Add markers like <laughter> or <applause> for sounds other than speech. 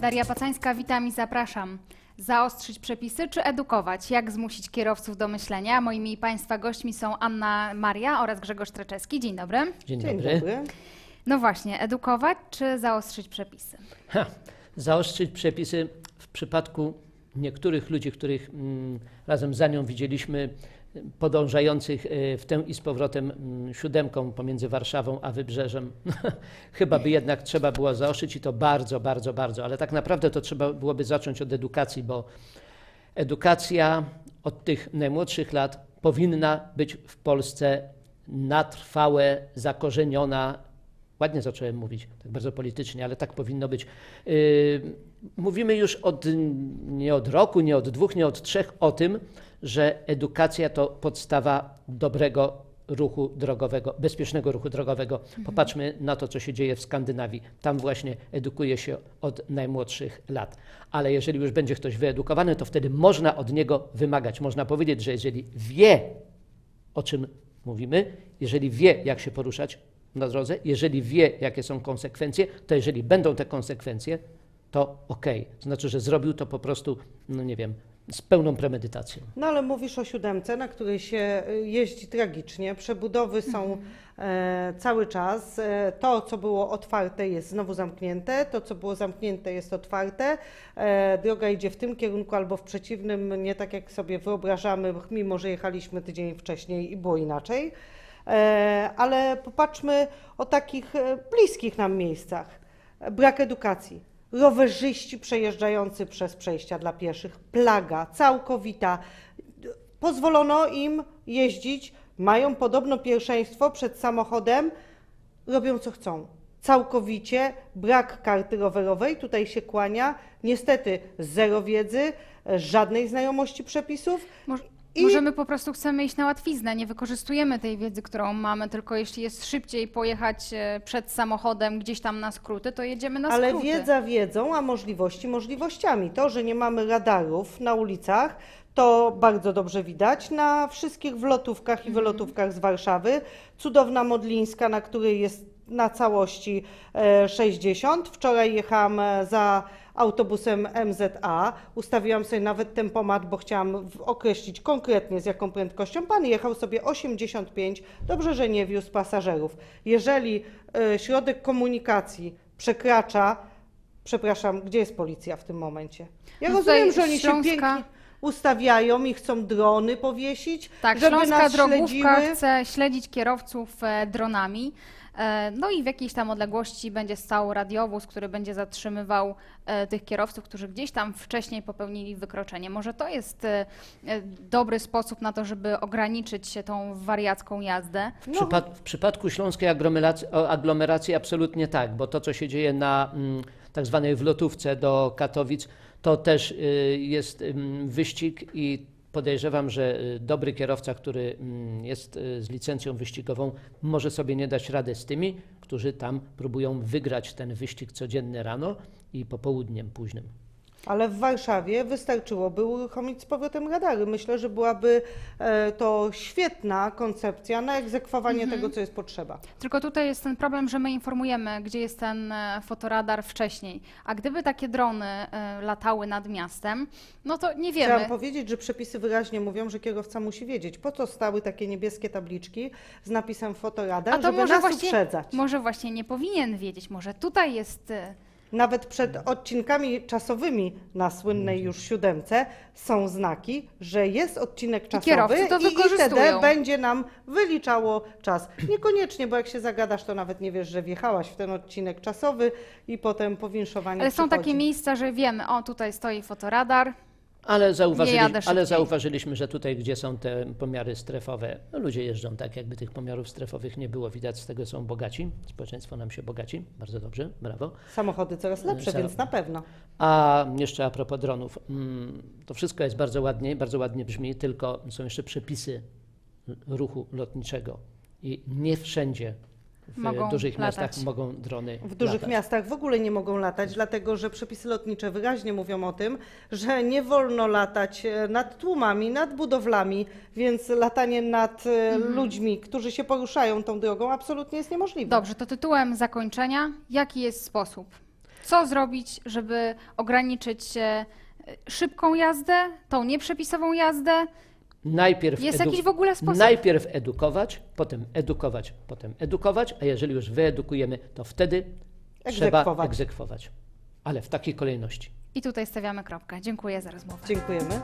Daria Pacańska, witam i zapraszam. Zaostrzyć przepisy czy edukować? Jak zmusić kierowców do myślenia? Moimi Państwa gośćmi są Anna Maria oraz Grzegorz Treczewski. Dzień dobry. Dzień, Dzień dobry. dobry. No właśnie, edukować czy zaostrzyć przepisy? Ha, zaostrzyć przepisy w przypadku niektórych ludzi, których mm, razem za nią widzieliśmy, y, podążających y, w tę i z powrotem mm, siódemką pomiędzy Warszawą a Wybrzeżem. <laughs> Chyba by jednak trzeba było zaostrzyć i to bardzo, bardzo, bardzo. Ale tak naprawdę to trzeba byłoby zacząć od edukacji, bo edukacja od tych najmłodszych lat powinna być w Polsce na trwałe, zakorzeniona. Ładnie zacząłem mówić, tak bardzo politycznie, ale tak powinno być. Yy, Mówimy już od, nie od roku, nie od dwóch, nie od trzech o tym, że edukacja to podstawa dobrego ruchu drogowego, bezpiecznego ruchu drogowego. Popatrzmy na to, co się dzieje w Skandynawii. Tam właśnie edukuje się od najmłodszych lat. Ale jeżeli już będzie ktoś wyedukowany, to wtedy można od niego wymagać. Można powiedzieć, że jeżeli wie, o czym mówimy, jeżeli wie, jak się poruszać na drodze, jeżeli wie, jakie są konsekwencje, to jeżeli będą te konsekwencje, to okej. To znaczy, że zrobił to po prostu, no nie wiem, z pełną premedytacją. No ale mówisz o siódemce, na której się y, jeździ tragicznie. Przebudowy są e, cały czas. E, to, co było otwarte, jest znowu zamknięte. To, co było zamknięte, jest otwarte. E, droga idzie w tym kierunku albo w przeciwnym, nie tak jak sobie wyobrażamy, mimo że jechaliśmy tydzień wcześniej i było inaczej. E, ale popatrzmy o takich e, bliskich nam miejscach. Brak edukacji. Rowerzyści przejeżdżający przez przejścia dla pieszych, plaga całkowita. Pozwolono im jeździć, mają podobno pierwszeństwo przed samochodem, robią co chcą. Całkowicie brak karty rowerowej, tutaj się kłania. Niestety zero wiedzy, żadnej znajomości przepisów. Moż- I- Możemy po prostu chcemy iść na łatwiznę, nie wykorzystujemy tej wiedzy, którą mamy, tylko jeśli jest szybciej pojechać e, przed samochodem gdzieś tam na skróty, to jedziemy na Ale skróty. wiedza wiedzą, a możliwości możliwościami. To, że nie mamy radarów na ulicach, to bardzo dobrze widać na wszystkich wlotówkach i wylotówkach z Warszawy. Cudowna Modlińska, na której jest na całości e, 60. Wczoraj jechałam e, za autobusem MZA. Ustawiłam sobie nawet tempomat, bo chciałam określić konkretnie z jaką prędkością. Pan jechał sobie 85. Dobrze, że nie wiózł pasażerów. Jeżeli e, środek komunikacji przekracza, przepraszam, gdzie jest policja w tym momencie? Ja No rozumiem, że oni Śląska- się pięknie ustawiają i chcą drony powiesić, Tak, żeby Śląska nas Drogówka śledziły. chce śledzić kierowców e, dronami. E, No i w jakiejś tam odległości będzie stał radiowóz, który będzie zatrzymywał e, tych kierowców, którzy gdzieś tam wcześniej popełnili wykroczenie. Może to jest e, dobry sposób na to, żeby ograniczyć się tą wariacką jazdę. W, w przypadku śląskiej aglomeracji, aglomeracji absolutnie tak, bo to, co się dzieje na mm, tak zwanej wlotówce do Katowic, to też y, jest ym, wyścig i podejrzewam, że y, dobry kierowca, który mm, jest y, z licencją wyścigową, może sobie nie dać rady z tymi, którzy tam próbują wygrać ten wyścig codzienny rano i popołudniem późnym. Ale w Warszawie wystarczyłoby uruchomić z powrotem radary. Myślę, że byłaby e, to świetna koncepcja na egzekwowanie Mhm. tego, co jest potrzeba. Tylko tutaj jest ten problem, że my informujemy, gdzie jest ten e, fotoradar wcześniej. A gdyby takie drony e, latały nad miastem, no to nie wiemy. Chciałam powiedzieć, że przepisy wyraźnie mówią, że kierowca musi wiedzieć, po co stały takie niebieskie tabliczki z napisem fotoradar, A to żeby może nas właśnie, uprzedzać. może właśnie nie powinien wiedzieć, może tutaj jest... Nawet przed odcinkami czasowymi na słynnej już siódemce są znaki, że jest odcinek czasowy kierowcy to i, i wtedy wykorzystują. będzie nam wyliczało czas. Niekoniecznie, bo jak się zagadasz, to nawet nie wiesz, że wjechałaś w ten odcinek czasowy i potem powinszowanie Ale są takie miejsca, że wiemy, o tutaj stoi fotoradar, Ale, zauważyli, ale zauważyliśmy, że tutaj, gdzie są te pomiary strefowe, no ludzie jeżdżą tak, jakby tych pomiarów strefowych nie było. Widać, z tego są bogaci. Społeczeństwo nam się bogaci. Bardzo dobrze, brawo. Samochody coraz lepsze, Sam- więc na pewno. A jeszcze a propos dronów. Mm, To wszystko jest bardzo ładnie, bardzo ładnie brzmi, tylko są jeszcze przepisy ruchu lotniczego. I nie wszędzie w Mogą dużych latać. miastach mogą drony W dużych latać. miastach w ogóle nie mogą latać, dlatego że przepisy lotnicze wyraźnie mówią o tym, że nie wolno latać e, nad tłumami, nad budowlami, więc latanie nad e, Mhm. ludźmi, którzy się poruszają tą drogą, absolutnie jest niemożliwe. Dobrze, to tytułem zakończenia, jaki jest sposób? Co zrobić, żeby ograniczyć e, szybką jazdę, tą nieprzepisową jazdę? Najpierw Jest edu- jakiś w ogóle sposób? Najpierw edukować, potem edukować, potem edukować, a jeżeli już wyedukujemy, to wtedy trzeba Egzekwować. egzekwować. Ale w takiej kolejności. I tutaj stawiamy kropkę. Dziękuję za rozmowę. Dziękujemy.